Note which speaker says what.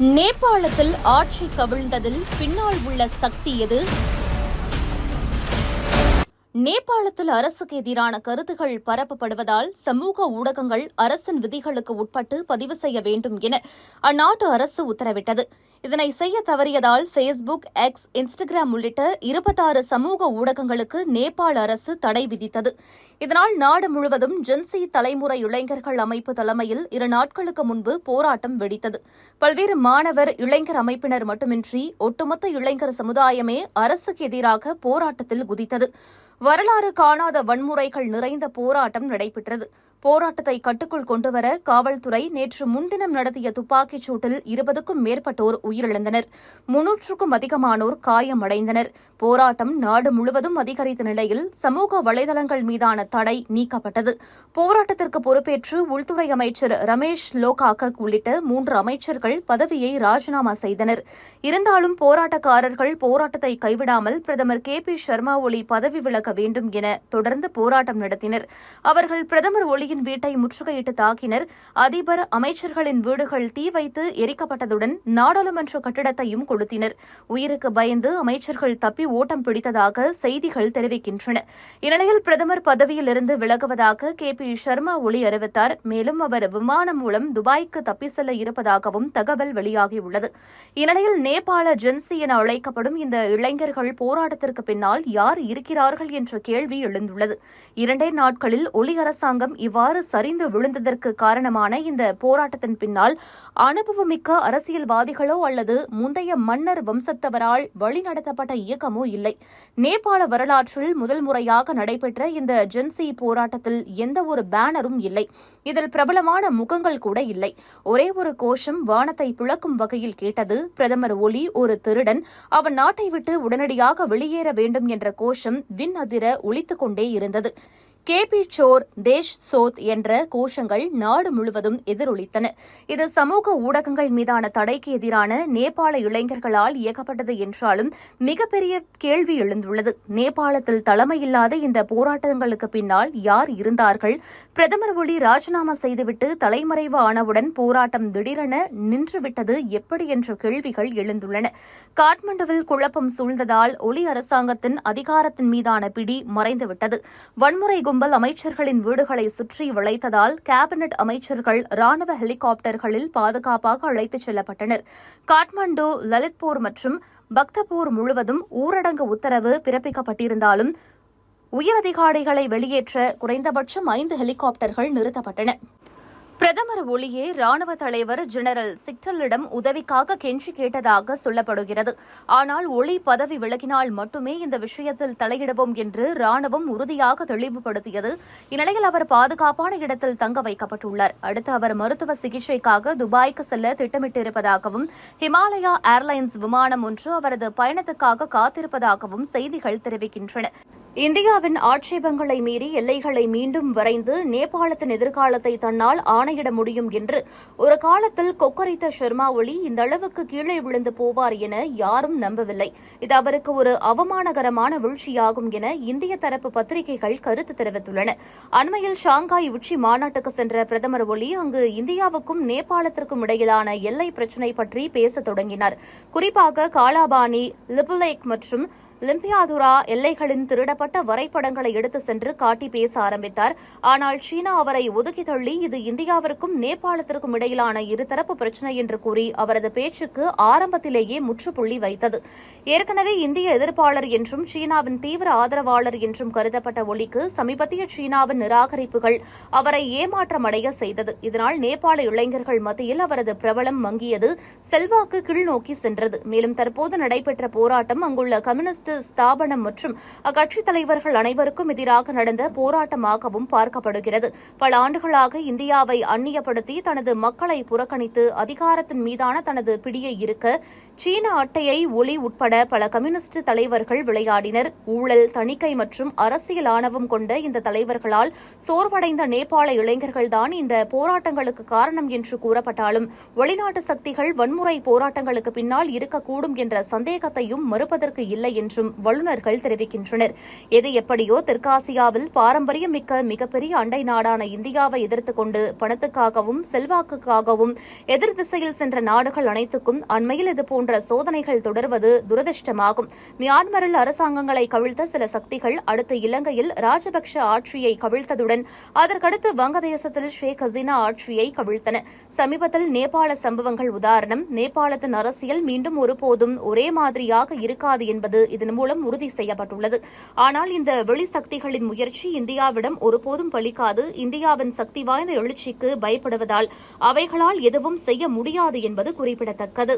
Speaker 1: நேபாளத்தில் ஆட்சி கவிழ்ந்ததில் பின்னால் உள்ள சக்தி எது? நேபாளத்தில் அரசுக்கு எதிரான கருத்துகள் பரப்பப்படுவதால் சமூக ஊடகங்கள் அரசின் விதிகளுக்கு உட்பட்டு பதிவு செய்ய வேண்டும் என அந்நாட்டு அரசு உத்தரவிட்டது. இதனை செய்ய தவறியதால் ஃபேஸ்புக் எக்ஸ் இன்ஸ்டாகிராம் உள்ளிட்ட இருபத்தாறு சமூக ஊடகங்களுக்கு நேபாள அரசு தடை விதித்தது. இதனால் நாடு முழுவதும் ஜென்சி தலைமுறை இளைஞர்கள் அமைப்பு தலைமையில் இரு நாட்களுக்கு முன்பு போராட்டம் வெடித்தது. பல்வேறு மாணவர் இளைஞர் அமைப்பினர் மட்டுமின்றி ஒட்டுமொத்த இளைஞர் சமுதாயமே அரசுக்கு எதிராக போராட்டத்தில் குதித்தது. வரலாறு காணாத வன்முறைகள் நிறைந்த போராட்டம் நடைபெற்றது. போராட்டத்தை கட்டுக்குள் கொண்டுவர காவல்துறை நேற்று முன்தினம் நடத்திய துப்பாக்கிச் சூட்டில் இருபதுக்கும் மேற்பட்டோர் உயிரிழந்தனர். முன்னூற்றுக்கும் அதிகமானோர் காயமடைந்தனர். போராட்டம் நாடு முழுவதும் அதிகரித்த நிலையில் சமூக வலைதளங்கள் மீதான தடை நீக்கப்பட்டது. போராட்டத்திற்கு பொறுப்பேற்று உள்துறை அமைச்சர் ரமேஷ் லோகாகக் உள்ளிட்ட மூன்று அமைச்சர்கள் பதவியை ராஜினாமா செய்தனர். இருந்தாலும் போராட்டக்காரர்கள் போராட்டத்தை கைவிடாமல் பிரதமர் கே பி சர்மா ஒலி பதவி விலக வேண்டும் என தொடர்ந்து போராட்டம் நடத்தினர். அவர்கள் பிரதமர் ஒளியின் வீட்டை முற்றுகையிட்டு தாக்கினர். அதிபர் அமைச்சர்களின் வீடுகள் தீ வைத்து எரிக்கப்பட்டதுடன் நாடாளுமன்ற கட்டிடத்தையும் கொளுத்தினர். உயிருக்கு பயந்து அமைச்சர்கள் தப்பி ஓட்டம் பிடித்ததாக செய்திகள் தெரிவிக்கின்றன. இந்நிலையில் பிரதமர் பதவியிலிருந்து விலகுவதாக கே. பி. சர்மா ஒளி அறிவித்தார். மேலும் அவர் விமானம் மூலம் துபாய்க்கு தப்பி செல்ல இருப்பதாகவும் தகவல் வெளியாகியுள்ளது. இந்நிலையில் நேபாள ஜென்சி என அழைக்கப்படும் இந்த இளைஞர்கள் போராட்டத்திற்கு பின்னால் யார் இருக்கிறார்கள் என்ற கேள்வி எழுந்துள்ளது. இரண்டே நாட்களில் ஒளி அரசாங்கம் இவ்வாறு அவ்வாறு சரிந்து விழுந்ததற்கு காரணமான இந்த போராட்டத்தின் பின்னால் அனுபவமிக்க அரசியல்வாதிகளோ அல்லது முந்தைய மன்னர் வம்சத்தவரால் வழிநடத்தப்பட்ட இயக்கமோ இல்லை. நேபாள வரலாற்றில் முதல் முறையாக நடைபெற்ற இந்த ஜென்சி போராட்டத்தில் எந்த ஒரு பேனரும் இல்லை. இதில் பிரபலமான முகங்கள் கூட இல்லை. ஒரே ஒரு கோஷம் வானத்தை பிளக்கும் வகையில் கேட்டது பிரதமர் ஒலி ஒரு திருடன். அவன் நாட்டை விட்டு உடனடியாக வெளியேற வேண்டும் என்ற கோஷம் விண் அதிர ஒழித்துக் கொண்டே இருந்தது. கேபி சோர் தேஷ் சோத் என்ற கோஷங்கள் நாடு முழுவதும் எதிரொலித்தன. இது சமூக ஊடகங்கள் மீதான தடைக்கு எதிரான நேபாள இளைஞர்களால் இயக்கப்பட்டது என்றாலும் மிகப்பெரிய கேள்வி எழுந்துள்ளது. நேபாளத்தில் தலைமையில்லாத இந்த போராட்டங்களுக்கு பின்னால் யார் இருந்தார்கள்? பிரதமர் ஒளி ராஜினாமா செய்துவிட்டு தலைமறைவு ஆனவுடன் போராட்டம் திடீரென நின்றுவிட்டது எப்படி என்ற கேள்விகள் எழுந்துள்ளன. காட்மண்டுவில் குழப்பம் சூழ்ந்ததால் ஒலி அரசாங்கத்தின் அதிகாரத்தின் மீதான பிடி மறைந்துவிட்டது. வன்முறை கும்பல் அமைச்சர்களின் வீடுகளை சுற்றி வளைத்ததால் கேபினெட் அமைச்சர்கள் ராணுவ ஹெலிகாப்டர்களில் பாதுகாப்பாக அழைத்துச் செல்லப்பட்டனர். காட்மாண்டு லலித்பூர் மற்றும் பக்தபூர் முழுவதும் ஊரடங்கு உத்தரவு பிறப்பிக்கப்பட்டிருந்தாலும் உயரதிகாரிகளை வெளியேற்ற குறைந்தபட்சம் ஐந்து ஹெலிகாப்டர்கள் நிறுத்தப்பட்டன. பிரதமர் ஒளியே ராணுவ தலைவர் ஜெனரல் சிக்டலிடம் உதவிக்காக கெஞ்சி கேட்டதாக சொல்லப்படுகிறது. ஆனால் ஒளி பதவி விலகினால் மட்டுமே இந்த விஷயத்தில் தலையிடுவோம் என்று ராணுவம் உறுதியாக தெளிவுபடுத்தியது. இந்நிலையில் அவர் பாதுகாப்பான இடத்தில் தங்க வைக்கப்பட்டுள்ளார். அடுத்து அவர் மருத்துவ சிகிச்சைக்காக துபாய்க்கு செல்ல திட்டமிட்டிருப்பதாகவும் ஹிமாலயா ஏர்லைன்ஸ் விமானம் ஒன்று அவரது பயணத்துக்காக காத்திருப்பதாகவும் செய்திகள் தெரிவிக்கின்றன. இந்தியாவின் ஆட்சேபங்களை மீறி எல்லைகளை மீண்டும் வரைந்து நேபாளத்தின் எதிர்காலத்தை தன்னால் ஆணையிட முடியும் என்று ஒரு காலத்தில் கொக்கரித்த ஷர்மா ஒளி இந்த அளவுக்கு கீழே விழுந்து போவார் என யாரும் நம்பவில்லை. இது அவருக்கு ஒரு அவமானகரமான வீழ்ச்சியாகும் என இந்திய தரப்பு பத்திரிகைகள் கருத்து தெரிவித்துள்ளன. அண்மையில் ஷாங்காய் உச்சி மாநாட்டுக்கு சென்ற பிரதமர் ஒளி அங்கு இந்தியாவுக்கும் நேபாளத்திற்கும் இடையிலான எல்லை பிரச்சினை பற்றி பேசத் தொடங்கினார். குறிப்பாக காலாபாணி லிபுலேக் மற்றும் லிம்பியாதுரா எல்லைகளின் திருடப்பட்ட வரைபடங்களை எடுத்து சென்று காட்டி பேச ஆரம்பித்தார். ஆனால் சீனா அவரை ஒதுக்கி தள்ளி இது இந்தியாவிற்கும் நேபாளத்திற்கும் இடையிலான இருதரப்பு பிரச்சினை என்று கூறி அவரது பேச்சுக்கு ஆரம்பத்திலேயே முற்றுப்புள்ளி வைத்தது. ஏற்கனவே இந்திய எதிர்ப்பாளர் என்றும் சீனாவின் தீவிர ஆதரவாளர் என்றும் கருதப்பட்ட ஒலிக்கு சமீபத்திய சீனாவின் நிராகரிப்புகள் அவரை ஏமாற்றமடைய செய்தது. இதனால் நேபாள இளைஞர்கள் மத்தியில் அவரது பிரபலம் மங்கியது. செல்வாக்கு கீழ்நோக்கி சென்றது. மேலும் தற்போது நடைபெற்ற போராட்டம் அங்குள்ள கம்யூனிஸ்ட் கம்யூனிஸ்ட் ஸ்தாபனம் மற்றும் அக்கட்சித் தலைவர்கள் அனைவருக்கும் எதிராக நடந்த போராட்டமாகவும் பார்க்கப்படுகிறது. பல ஆண்டுகளாக இந்தியாவை அந்நியப்படுத்தி தனது மக்களை புறக்கணித்து அதிகாரத்தின் மீதான தனது பிடியை இருக்க சீன அட்டையை ஒளி உட்பட பல கம்யூனிஸ்ட் தலைவர்கள் விளையாடினர். ஊழல் தணிக்கை மற்றும் அரசியல் ஆணவம் கொண்ட இந்த தலைவர்களால் சோர்வடைந்த நேபாள இளைஞர்கள்தான் இந்த போராட்டங்களுக்கு காரணம் என்று கூறப்பட்டாலும் வெளிநாட்டு சக்திகள் வன்முறை போராட்டங்களுக்கு பின்னால் இருக்கக்கூடும் என்ற சந்தேகத்தையும் மறுப்பதற்கு இல்லை என்று என்றும் வல்லுநர்கள் தெரிவிக்கின்றனர். எது எப்படியோ தெற்காசியாவில் பாரம்பரியம் மிக்க மிகப்பெரிய அண்டை நாடான இந்தியாவை எதிர்த்துக் கொண்டு பணத்துக்காகவும் செல்வாக்குக்காகவும் எதிர் திசையில் சென்ற நாடுகள் அனைத்துக்கும் அண்மையில் இதுபோன்ற சோதனைகள் தொடர்வது துரதிருஷ்டமாகும். மியான்மரில் அரசாங்கங்களை கவிழ்த்த சில சக்திகள் அடுத்து இலங்கையில் ராஜபக்ஷ ஆட்சியை கவிழ்த்ததுடன் அதற்கடுத்து வங்கதேசத்தில் ஷேக் ஹசீனா ஆட்சியை கவிழ்த்தன. சமீபத்தில் நேபாள சம்பவங்கள் உதாரணம் நேபாளத்தின் அரசியல் மீண்டும் ஒருபோதும் ஒரே மாதிரியாக இருக்காது என்பது இதன் இதன் மூலம் உறுதி செய்யப்பட்டுள்ளது. ஆனால் இந்த வெளி சக்திகளின் முயற்சி இந்தியாவிடம் ஒருபோதும் பலிக்காது. இந்தியாவின் சக்தி வாய்ந்த எழுச்சிக்கு பயப்படுவதால் அவைகளால் எதுவும் செய்ய முடியாது என்பது குறிப்பிடத்தக்கது.